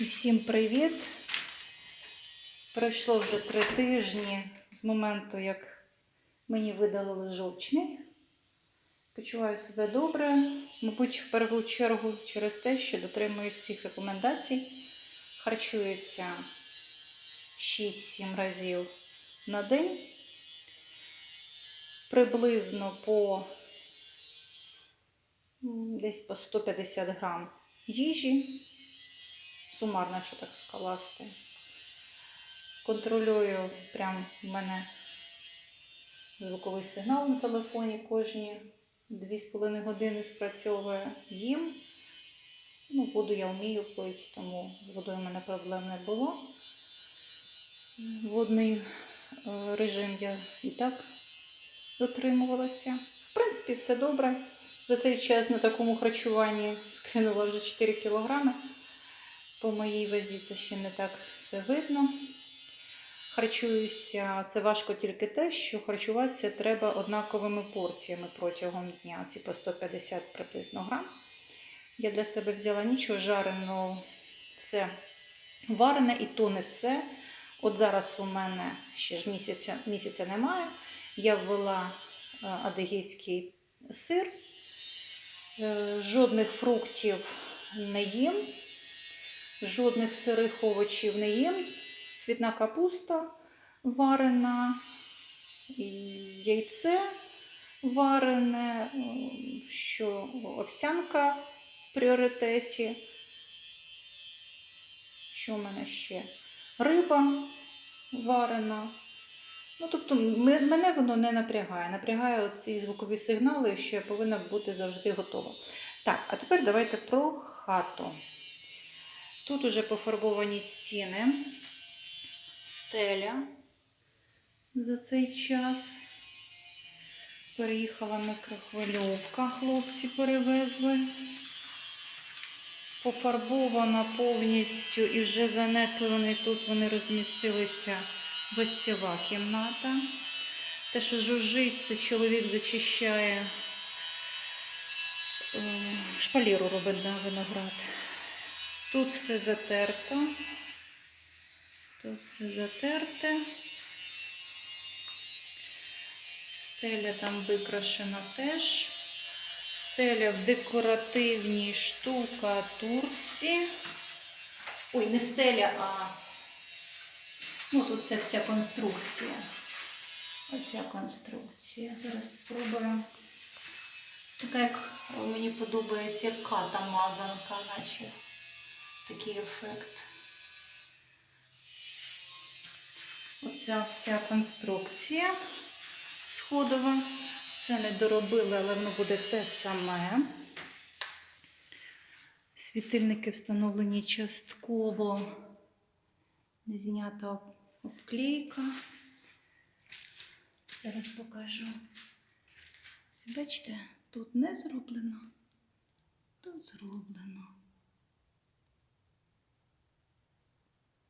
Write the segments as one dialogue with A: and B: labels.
A: Усім привіт! Пройшло вже три тижні з моменту, як мені видалили жовчний. Почуваю себе добре, мабуть, в першу чергу через те, що дотримуюсь всіх рекомендацій. Харчуюся 6-7 разів на день. Приблизно по десь по 150 грам їжі сумарно, якщо так скласти. Контролюю прям в мене звуковий сигнал на телефоні кожні 2,5 години спрацьовує їм. Ну, воду я вмію пити, тому з водою в мене проблем не було. Водний е, режим я і так дотримувалася. В принципі, все добре. За цей час на такому харчуванні скинула вже 4 кілограми. По моїй вазі це ще не так все видно. Харчуюся, це важко тільки те, що харчуватися треба однаковими порціями протягом дня, ці по 150 приблизно грам. Я для себе взяла нічого жареного, все варене і то не все. От зараз у мене ще ж місяця, місяця немає. Я ввела е, адигейський сир, Е, жодних фруктів не їм. Жодних сирих овочів не їм. Цвітна капуста варена, яйце варене, що овсянка в пріоритеті. Що в мене ще? Риба варена. Ну, тобто, мене воно не напрягає. Напрягає ці звукові сигнали, що я повинна бути завжди готова. Так, а тепер давайте про хату. Тут уже пофарбовані стіни, стеля за цей час. Переїхала микрохвильовка, хлопці перевезли. Пофарбована повністю і вже занесли вони тут, вони розмістилися гостєва кімната. Те, що жужжить, це чоловік зачищає, е, шпаліру робить на виноград. Тут все затерто. Тут все затерте. Стеля там викрашена теж. Стеля в декоративній штукатурці. Ой, не стеля, а ну тут це вся конструкція. Оця конструкція. Зараз спробую. Така, як мені подобається, як ката мазанка, наче такий ефект. Оця вся конструкція сходова. Це не доробили, але воно буде те саме. Світильники встановлені частково. Не знята обклейка. Зараз покажу. Ось Бачите, тут не зроблено, тут зроблено.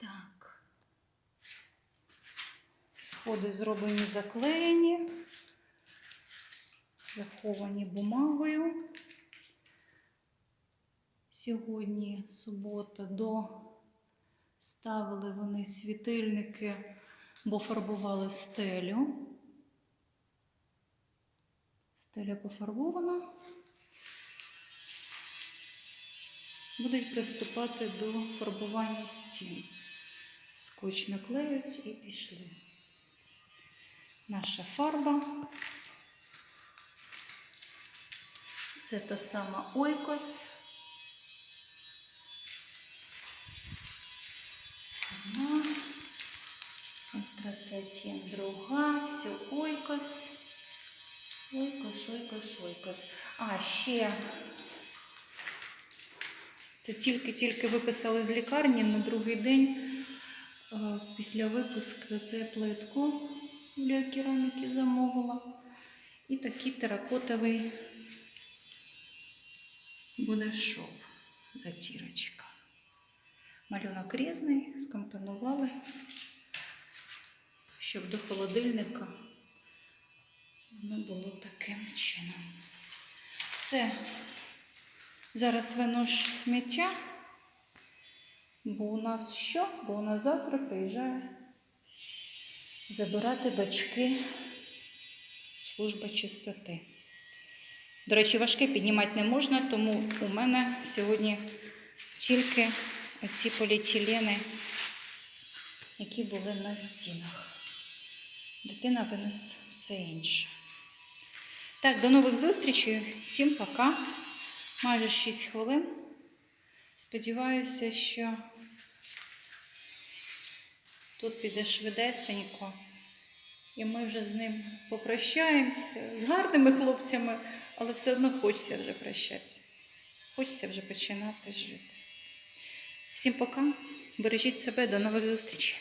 A: Так. Сходи зроблені заклеєні, заховані бумагою. Сьогодні субота до ставили вони світильники, бо фарбували стелю. Стеля пофарбована. Будуть приступати до фарбування стін. Скотч наклеють і пішли. Наша фарба. Все та сама ойкос. Одна. Антрацетин друга. Все ойкос. Ойкос, ойкос, ойкос. А, ще. Це тільки-тільки виписали з лікарні на другий день е, після випуску це плитку для кераміки замовила. І такий теракотовий буде шов, затірочка. Малюнок різний, скомпонували, щоб до холодильника воно було таким чином. Все. Зараз виношу сміття Бо у нас що? Бо у нас завтра приїжджає забирати бачки служба чистоти. До речі, важке піднімати не можна, тому у мене сьогодні тільки оці поліетилени, які були на стінах. Дитина винесе все інше. Так, до нових зустрічей. Всім пока. Майже 6 хвилин. Сподіваюся, що тут піде швидесенько. І ми вже з ним попрощаємося з гарними хлопцями, але все одно хочеться вже прощатися. Хочеться вже починати жити. Всім пока. Бережіть себе, до нових зустрічей.